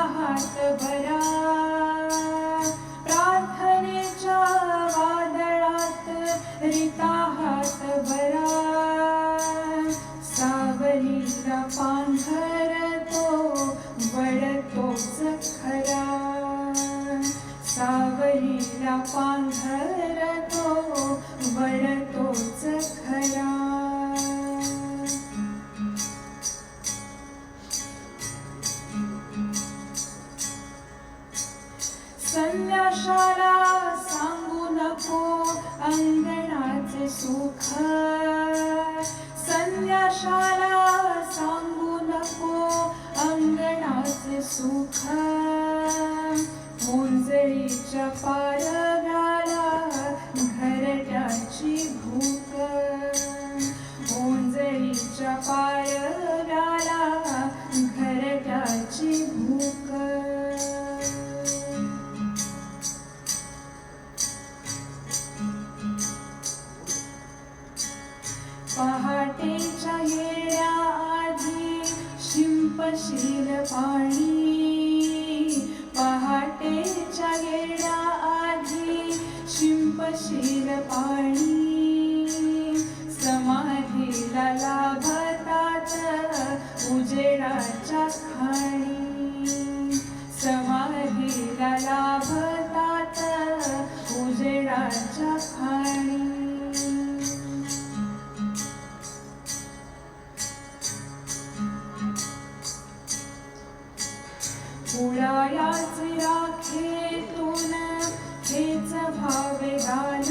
हात भरा. प्रार्थनेच्या वादळात रिता हात भरा. सावलीला पांघर तो बळतोच खरा. सावलीला पांघर वड संन्याशाला सांगू नको अंगणाचे सुख. संन्याशाला सांगू नको अंगणाचे सुख. मुंजळीच्या पारगाला घरट्याची भूक. मुंजळीच्या पारगाला शिंपशील पाणी. पहाटेच्या येड्या आधी शिंपशील पाणी. समाधीला लाभतात उजेडाच्या खाणी. समाधीला लाभतात उजेडाच्या खाणी. मायाच राखेतून हेच भावे गान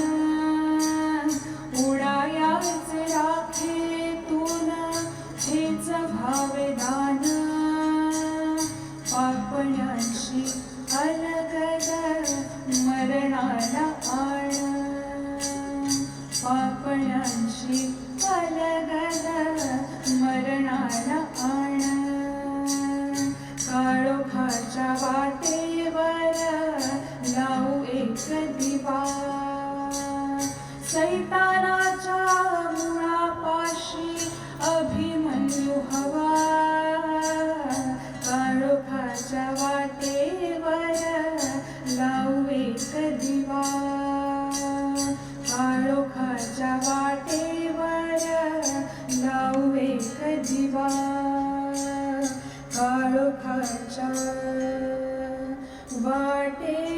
उडायाच राखेतून हेच भावे दान पापण्यांशी अलगद मरणाला आण. पापण्यांशी अलग सैतानाच्या मुळापाशी अभिमन्यू हवा. काळोखाच्या वाटेवर लावू एक दिवा. काळोखाच्या वाटेवर लावू एक दिवा. काळोखाच्या वाटे